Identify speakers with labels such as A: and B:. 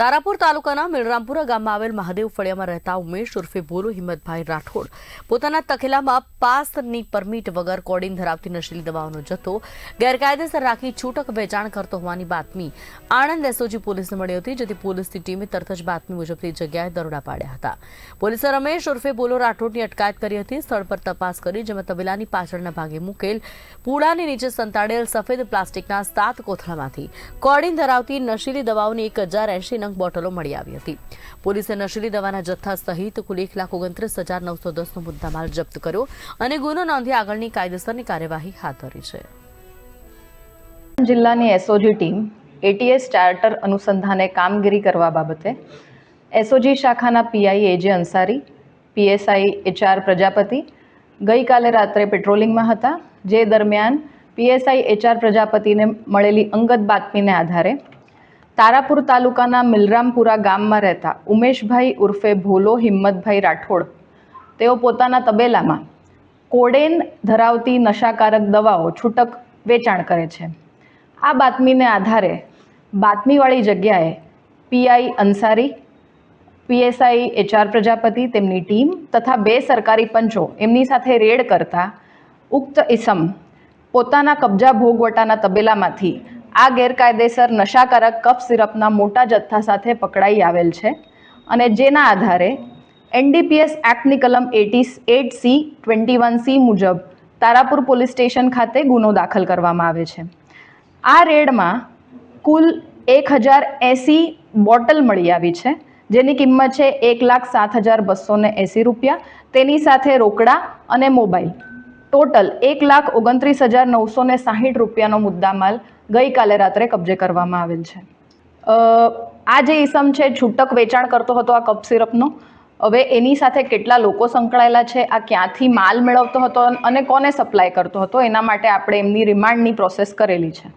A: તારાપુર તાલુકાના મિલરામપુરા ગામમાં આવેલ મહાદેવ ફળિયામાં રહેતા ઉમેશ ઉર્ફે બોલો હિંમતભાઈ રાઠોડ પોતાના તખેલામાં પાસની પરમિટ વગર કોડિંગ ધરાવતી નશીલી દવાઓનો જથ્થો, ગેરકાયદેસર રાખી છૂટક વેચાણ કરતો હોવાની બાતમી આણંદ એસઓજી પોલીસને મળી હતી, જેથી પોલીસની ટીમે તરત જ બાતમી મુજબ તે જગ્યાએ દરોડા પાડ્યા હતા. પોલીસે રમેશ ઉર્ફે બોલો રાઠોડની અટકાયત કરી હતી, સ્થળ પર તપાસ કરી, જેમાં તબેલાની પાછળના ભાગે મૂકેલ પૂળાની નીચે સંતાડેલ સફેદ પ્લાસ્ટિકના સાત કોથળામાંથી કોડિંગ ધરાવતી નશીલી દવાઓની એક હજાર એંશી નંગ બોટલો મળી આવી હતી. પોલીસે નશીલી દવાના જથ્થા સહિત કુલ એક લાખ ઓગણત્રીસ હજાર નવસો દસનો મુદ્દામાલ જપ્ત કર્યો અને ગુનો નોંધી આગળની કાયદેસરની કાર્યવાહી હાથ ધરી છે.
B: જિલ્લાની એસઓજી ટીમ એટીએસ ચાર્ટર અનુસંધાને કામગીરી કરવા બાબતે એસઓજી શાખાના PI AJ Ansari PSI HR Prajapati ગઈકાલે રાત્રે પેટ્રોલિંગમાં હતા. જે દરમિયાન પીએસઆઈ એચઆર પ્રજાપતિને મળેલી અંગત બાતમીને આધારે તારાપુર તાલુકાના મિલરામપુરા ગામમાં રહેતા ઉમેશભાઈ ઉર્ફે ભોલો હિંમતભાઈ રાઠોડ. તેઓ પોતાના તબેલામાં કોડેન ધરાવતી નશાકારક દવાઓ છૂટક વેચાણ કરે છે. આ બાતમીને આધારે બાતમીવાળી જગ્યાએ P I Ansari, P S I H R Prajapati, તેમની ટીમ તથા બે સરકારી પંચો એમની સાથે રેડ કરતા ઉક્ત ઇસમ પોતાના કબજા ભોગવટાના તબેલામાંથી આ ગેરકાયદેસર નશાકારક કફ સિરપના મોટા જથ્થા સાથે પકડાઈ આવેલ છે અને જેના આધારે એનડીપીએસ એક્ટની કલમ eighty eight C twenty one C મુજબ તારાપુર પોલીસ સ્ટેશન ખાતે ગુનો દાખલ કરવામાં આવે છે. આ રેડમાં કુલ એક હજાર એંસી બોટલ મળી આવી છે, જેની કિંમત છે એક લાખ સાત હજાર બસો ને એંસી રૂપિયા. તેની સાથે રોકડા અને મોબાઈલ. ટોટલ એક લાખ ઓગણત્રીસ હજાર નવસો ને સાહીઠ રૂપિયાનો મુદ્દામાલ ગઈકાલે રાત્રે કબજે કરવામાં આવેલ છે. આ જે ઈસમ છે, છૂટક વેચાણ કરતો હતો આ કપ સિરપનો, હવે એની સાથે કેટલા લોકો સંકળાયેલા છે, આ ક્યાંથી માલ મેળવતો હતો અને કોને સપ્લાય કરતો હતો, એના માટે આપણે એમની રિમાન્ડની પ્રોસેસ કરેલી છે.